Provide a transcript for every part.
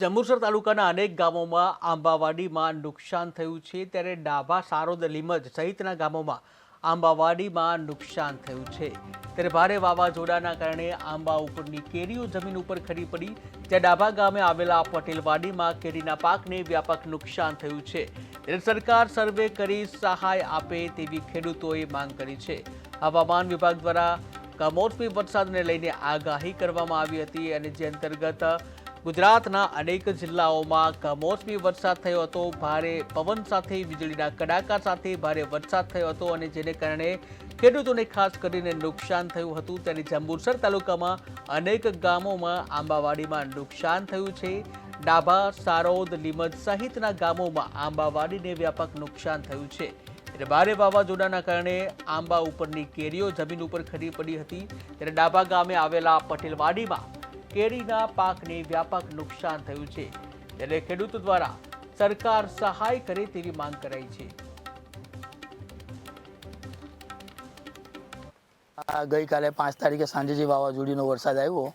જંબુસર તાલુકાના અનેક ગામોમાં આંબાવાડીમાં નુકસાન થયું છે. ત્યારે ડાભા, સારોદ, લીમજ સહિતના ગામોમાં આંબાવાડીમાં નુકસાન થયું છે. ત્યારે ભારે વાવાઝોડાના કારણે આંબા ઉપરની કેરીઓ જમીન ઉપર ખરી પડી. ત્યાં ડાભા ગામે આવેલા પટેલવાડીમાં કેરીના પાકને વ્યાપક નુકસાન થયું છે. ત્યારે સરકાર સર્વે કરી સહાય આપે તેવી ખેડૂતોએ માંગ કરી છે. હવામાન વિભાગ દ્વારા કમોસમી વરસાદને લઈને આગાહી કરવામાં આવી હતી અને જે અંતર્ગત ગુજરાતના અનેક જિલ્લાઓમાં કમોસમી વરસાદ થયો હતો. ભારે પવન સાથે, વીજળીના કડાકા સાથે ભારે વરસાદ થયો હતો અને જેને કારણે ખેડૂતોને ખાસ કરીને નુકસાન થયું હતું. ત્યારે જંબુસર તાલુકામાં અનેક ગામોમાં આંબાવાડીમાં નુકસાન થયું છે. ડાભા, સારોદ, લીમજ સહિતના ગામોમાં આંબાવાડીને વ્યાપક નુકસાન થયું છે. એટલે ભારે વાવાઝોડાના કારણે આંબા ઉપરની કેરીઓ જમીન ઉપર ખરી પડી હતી. ત્યારે ડાબા ગામે આવેલા પટેલવાડીમાં કેરીના પાકને વ્યાપક નુકસાન થયું છે. ત્યારે ખેડૂતો દ્વારા સરકાર સહાય કરે તેવી માંગ કરાઈ છે. આ ગઈકાલે પાંચ તારીખે સાંજે જે વાવાઝોડીનો વરસાદ આવ્યો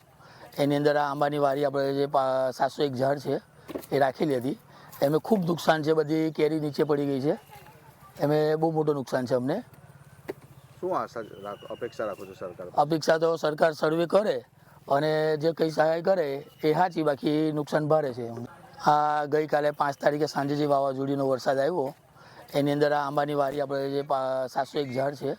એની અંદર આ આંબાની વાડી આપણે જે સાતસો એક ઝાડ છે એ રાખેલી હતી એમે ખૂબ નુકસાન છે બધી કેરી નીચે પડી ગઈ છે. એમે બહુ મોટું નુકસાન છે અમને. શું આશા અપેક્ષા રાખો છો સરકાર અપેક્ષા તો સરકાર સર્વે કરે અને જે કંઈ સહાય કરે એ સાચી બાકી નુકસાન ભારે છે. આ ગઈકાલે પાંચ તારીખે સાંજે જે વાવાઝોડીનો વરસાદ આવ્યો, એની અંદર આ આંબાની વાડી આપણે જે સાતસો એક ઝાડ છે